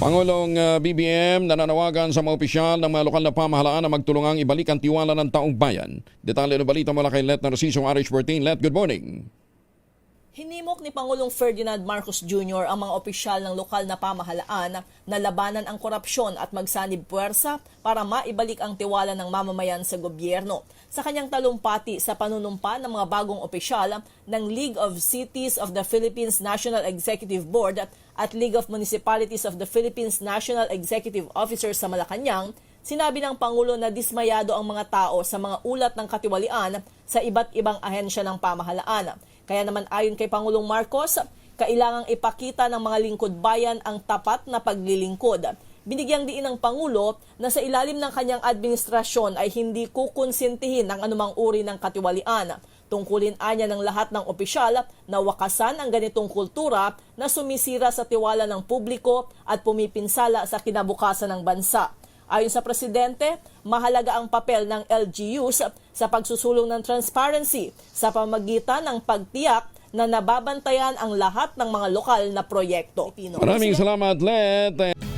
Pangulong uh, BBM nananawagan sa mga opisyal ng mga lokal na pamahalaan na magtulungang ibalik ang tiwala ng taong bayan. Detalye ng balita mula kay Let Narciso RH14. Let, good morning. Hinimok ni Pangulong Ferdinand Marcos Jr. ang mga opisyal ng lokal na pamahalaan na labanan ang korupsyon at magsanib puwersa para maibalik ang tiwala ng mamamayan sa gobyerno. Sa kanyang talumpati sa panunumpa ng mga bagong opisyal ng League of Cities of the Philippines National Executive Board at League of Municipalities of the Philippines National Executive Officers sa Malacanang, Sinabi ng Pangulo na dismayado ang mga tao sa mga ulat ng katiwalian sa iba't ibang ahensya ng pamahalaan. Kaya naman ayon kay Pangulong Marcos, kailangang ipakita ng mga lingkod bayan ang tapat na paglilingkod. Binigyang diin ng Pangulo na sa ilalim ng kanyang administrasyon ay hindi kukonsintihin ang anumang uri ng katiwalian. Tungkulin anya ng lahat ng opisyal na wakasan ang ganitong kultura na sumisira sa tiwala ng publiko at pumipinsala sa kinabukasan ng bansa. Ayon sa presidente, mahalaga ang papel ng LGUs sa pagsusulong ng transparency sa pamagitan ng pagtiyak na nababantayan ang lahat ng mga lokal na proyekto. Maraming salamat, Let.